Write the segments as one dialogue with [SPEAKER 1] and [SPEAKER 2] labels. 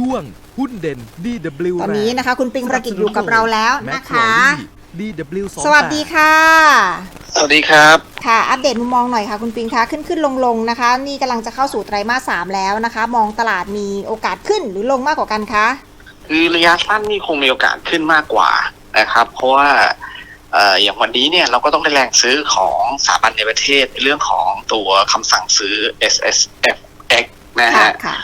[SPEAKER 1] ช่วงหุ้นเด่น DW
[SPEAKER 2] ตอนนี้นะคะ คุณปิงประกิจอยู่กับเราแล้วนะคะ
[SPEAKER 1] DW
[SPEAKER 2] สวัสดีค่ะ
[SPEAKER 3] สวัสดีครับ
[SPEAKER 2] ค่ะ อัปเดตมุมมองหน่อยค่ะ คุณปิงคะขึ้นขึ้นลงลงนะคะ นี่กำลังจะเข้าสู่ไตรมาสสามแล้วนะคะ มองตลาดมีโอกาสขึ้นหรือลงมากกว่ากันคะ
[SPEAKER 3] คือระยะสั้นนี่คงมีโอกาสขึ้นมากกว่านะครับ เพราะว่าเอ่ออย่างวันนี้เนี่ยเราก็ต้องได้แรงซื้อของสถาบันในประเทศในเรื่องของตัวคำสั่งซื้อ S S F X นะ
[SPEAKER 2] ค่ะ
[SPEAKER 3] ฮะ
[SPEAKER 2] ค่ะ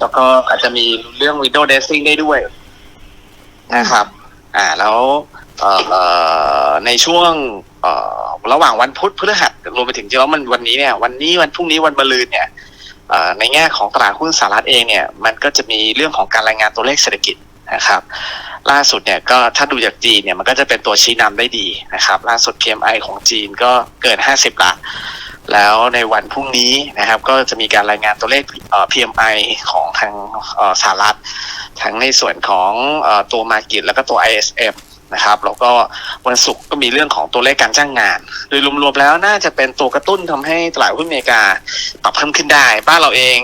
[SPEAKER 3] แล้วก็อาจจะมีเรื่อง window dressing ได้ด้วยนะครับ อ่าแล้วเอ่อในช่วงเอ่อระหว่างวันพุธพฤหัสรวมไปถึงจริงแล้วมันวันนี้เนี่ย วันนี้วันพรุ่งนี้วันมะรืนเนี่ยในแง่ของตลาดหุ้นสหรัฐเองเนี่ย มันก็จะมีเรื่องของการรายงานตัวเลขเศรษฐกิจนะครับ ล่าสุดเนี่ยก็ถ้าดูจากจีนเนี่ยมันก็จะเป็นตัวชี้นำได้ดีนะครับ ล่าสุด PMI ของจีนก็เกิน 50 ละแล้วในวันพรุ่งนี้นะครับ ก็จะมีการรายงานตัวเลขเอ่อ PMI ของ ทางเอ่อสหรัฐทั้งในส่วนของเออตัวมากิตแล้วก็ตัว ISM นะครับแล้วก็วันศุกร์ก็มีเรื่องของตัวเลขการจ้างงาน โดยรวมๆแล้วน่าจะเป็นตัวกระตุ้นทำให้ตลาดหุ้นอเมริกาปรับเพิ่มขึ้นได้ บ้านเราเอง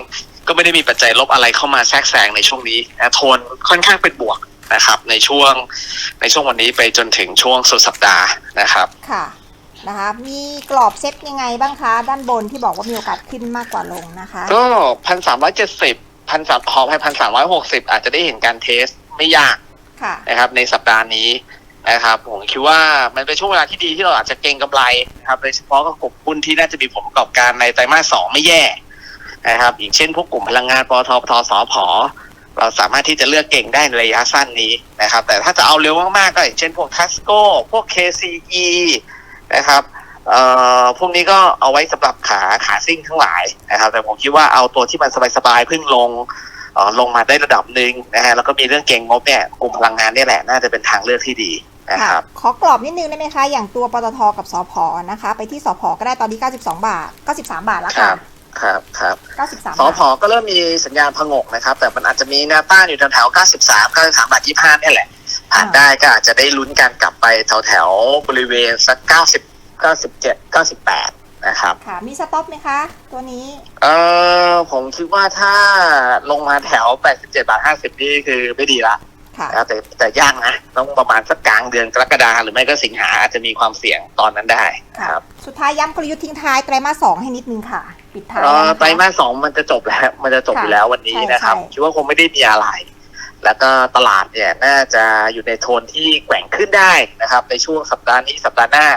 [SPEAKER 3] ก็ไม่ได้มีปัจจัยลบอะไรเข้ามาแทรกแซงในช่วงนี้นะโทนค่อนข้างเป็นบวกนะครับ ในช่วงในช่วงวันนี้ไปจนถึงช่วงสุดสัปดาห์นะครับ
[SPEAKER 2] ค่ะนะคะมีกรอบเซ็ตยังไงบ้างคะ ด้านบนที่บอกว่ามีโอกาสขึ้นมากกว่าลงนะคะ
[SPEAKER 3] ก็พันสามร้อยเจ็ดสิบ พันสามขอให้พันสามร้อยหกสิบอาจจะได้เห็นการเทสไม่ยาก
[SPEAKER 2] ค่ะ
[SPEAKER 3] นะครับ ในสัปดาห์นี้นะครับ ผมคิดว่ามันเป็นช่วงเวลาที่ดีที่เราอาจจะเก็งกำไรนะครับโดยเฉพาะกับกลุ่มหุ้นที่น่าจะมีผลประกอบการในไตรมาสสองไม่แย่นะครับอย่างเช่นพวกกลุ่มพลังงานปตทปตทสพเราสามารถที่จะเลือกเก่งได้ในระยะสั้นนี้นะครับ แต่ถ้าจะเอาเร็วมากๆก็อย่างเช่นพวกทัสโก้พวก KCE นะครับ เอ่อพวกนี้ก็เอาไว้สำหรับขาขาซิ่งทั้งหลายนะครับ แต่ผมคิดว่าเอาตัวที่มันสบายๆเพิ่งลงเอ่อลงมาได้ระดับหนึ่งนะฮะแล้วก็มีเรื่องเก่งงบเนี่ยกลุ่มพลังงานเนี่ยแหละน่าจะเป็นทางเลือกที่ดีนะ
[SPEAKER 2] ค่ะ
[SPEAKER 3] ครับ
[SPEAKER 2] ขอกรอบนิดนึงได้ไหมคะ อย่างตัวปตทกับสพนะคะ ไปที่สพก็ได้ตอนนี้ 92 บาท 93 บาทแล้ว
[SPEAKER 3] ครั
[SPEAKER 2] ค่ะ
[SPEAKER 3] บครับครับ
[SPEAKER 2] 93
[SPEAKER 3] ส
[SPEAKER 2] บา
[SPEAKER 3] อ
[SPEAKER 2] ท
[SPEAKER 3] พอก็เริ่มมีสัญญาณผงกนะครับ แต่มันอาจจะมีแนวต้านอยู่แถวๆ93 93บาท25เนี่ยแหละผ่านได้ก็อาจจะได้ลุ้นการกลับไปแถวๆบริเวณสัก 90 97 98นะครับ
[SPEAKER 2] ค่ะ มีสต็อปไหมคะ ตัวนี้
[SPEAKER 3] เออผมคิดว่าถ้าลงมาแถว87บาท50นี่คือไม่ดีละ
[SPEAKER 2] ค่ะ
[SPEAKER 3] นะครับแต่แต่ยากนะ ต้องประมาณสักกลางเดือนกรกฎาหรือไม่ก็สิงหาอาจจะมีความเสี่ยงตอนนั้นได้นะครับ
[SPEAKER 2] สุดท้ายย้ำกลยุทธ์ทิ้งท้ายไตรมาสสองให้นิดนึงค่ะ ปิดท้าย
[SPEAKER 3] เอ่อ
[SPEAKER 2] นะคะ
[SPEAKER 3] ไตรมาสสองมันจะจบแล้ว มันจะจบอยู่แล้ววันนี้
[SPEAKER 2] ใช่
[SPEAKER 3] นะครับ
[SPEAKER 2] ใช่
[SPEAKER 3] คิดว่าคงไม่ได้มีอะไร แล้วก็ตลาดเนี่ยน่าจะอยู่ในโทนที่แกว่งขึ้นได้นะครับ ในช่วงสัปดาห์นี้สัปดาห์หน้า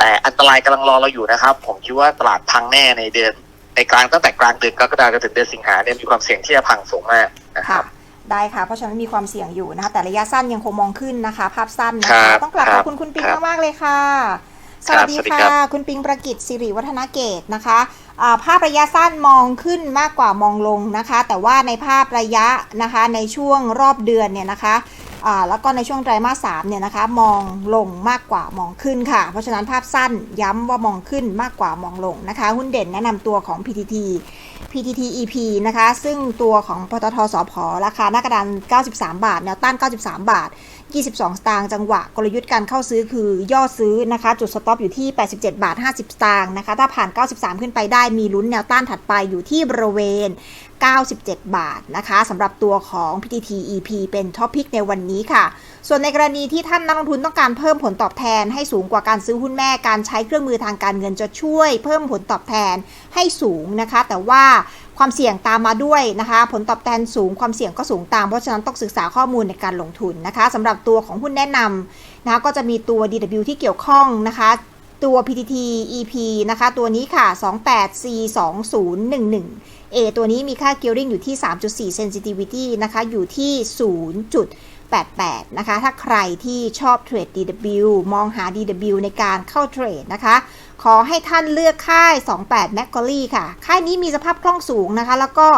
[SPEAKER 3] แต่อันตรายกำลังรอเราอยู่นะครับ ผมคิดว่าตลาดพังแน่ในเดือน ในกลางตั้งแต่กลางเดือนกรกฎาคมจนถึงเดือนสิงหาเนี่ยมีความเสี่ยงที่จะพังสูงมากนะค
[SPEAKER 2] ค่ะ
[SPEAKER 3] รับ
[SPEAKER 2] ได้ค่ะ เพราะฉะนั้นมีความเสี่ยงอยู่นะคะแต่ระยะสั้นยังคงมองขึ้นนะคะ ภาพสั้นนะ
[SPEAKER 3] ครั
[SPEAKER 2] คะ
[SPEAKER 3] บ
[SPEAKER 2] ต้องกลับ
[SPEAKER 3] ครั
[SPEAKER 2] ขอบบคุณคุณปิง
[SPEAKER 3] ครับ
[SPEAKER 2] มากๆเลยค่ะส
[SPEAKER 3] ครับ
[SPEAKER 2] วัสดี
[SPEAKER 3] สวัสดี
[SPEAKER 2] ค่ะ
[SPEAKER 3] ครับ
[SPEAKER 2] คุณปิงประกิตสิริวัฒนเกตนะคะอ่าภาพระยะสั้นมองขึ้นมากกว่ามองลงนะคะ แต่ว่าในภาพระยะนะคะในช่วงรอบเดือนเนี่ยนะคะอ่า แล้วก็ในช่วงไตรมาสสามเนี่ยนะคะมองลงมากกว่ามองขึ้นค่ะ เพราะฉะนั้นภาพสั้นย้ำว่ามองขึ้นมากกว่ามองลงนะคะ หุ้นเด่นแนะนำตัวของ PTT PTT EP นะคะ ซึ่งตัวของปตทสพราคาหน้ากระดาน 93 บาทแนวต้าน 93 บาท22 สตางค์จังหวะกลยุทธ์การเข้าซื้อคือย่อซื้อนะคะ จุดสต็อปอยู่ที่ 87 บาท 50 สตางค์นะคะ ถ้าผ่าน 93 ขึ้นไปได้มีลุ้นแนวต้านถัดไปอยู่ที่บริเวณ 97 บาทนะคะสำหรับตัวของ PTT EP เป็นท็อปพิกในวันนี้ค่ะ ส่วนในกรณีที่ท่านนักลงทุนต้องการเพิ่มผลตอบแทนให้สูงกว่าการซื้อหุ้นแม่การใช้เครื่องมือทางการเงินจะช่วย เพิ่มผลตอบแทนให้สูงนะคะ แต่ว่า ความเสี่ยงตามมาด้วยนะคะ ผลตอบแทนสูงความเสี่ยงก็สูงตาม เพราะฉะนั้นต้องศึกษาข้อมูลในการลงทุนนะคะสำหรับตัวของหุ้นแนะนำนะคะก็จะมีตัว DW ที่เกี่ยวข้องนะคะตัว PTT EP นะคะ ตัวนี้ค่ะ 28C2011 A ตัวนี้มีค่า gearing อยู่ที่ 3.4 sensitivity นะคะ อยู่ที่ 0.88 นะคะ ถ้าใครที่ชอบเทรด DW มองหา DW ในการเข้าเทรดนะคะ ขอให้ท่านเลือกค่าย 28 m a c q u a r i e ค่ะ ค่ายนี้มีสภาพคล่องสูงนะคะ แล้วก็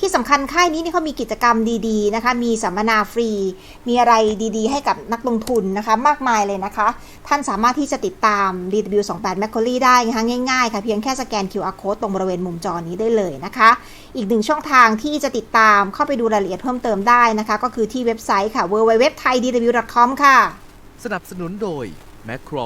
[SPEAKER 2] ที่สำคัญค่ายนี้นี่เขามีกิจกรรมดีๆนะคะ มีสัมมนาฟรี มีอะไรดีๆ ให้กับนักลงทุนนะคะ มากมายเลยนะคะ ท่านสามารถที่จะติดตาม DW28 m a c q u a r i e ได้นะคะง่ายๆ ค่ะ เพียงแค่สแกน QR code ตรงบริเวณมุมจอนี้ได้เลยนะคะ อีกหนึ่งช่องทางที่จะติดตามเข้าไปดูรายละเอียดเพิ่มเติมได้นะคะ ก็คือที่เว็บไซต์ค่ะ www.thaidw.com ค่ะ
[SPEAKER 1] สนับสนุนโดย m a c r o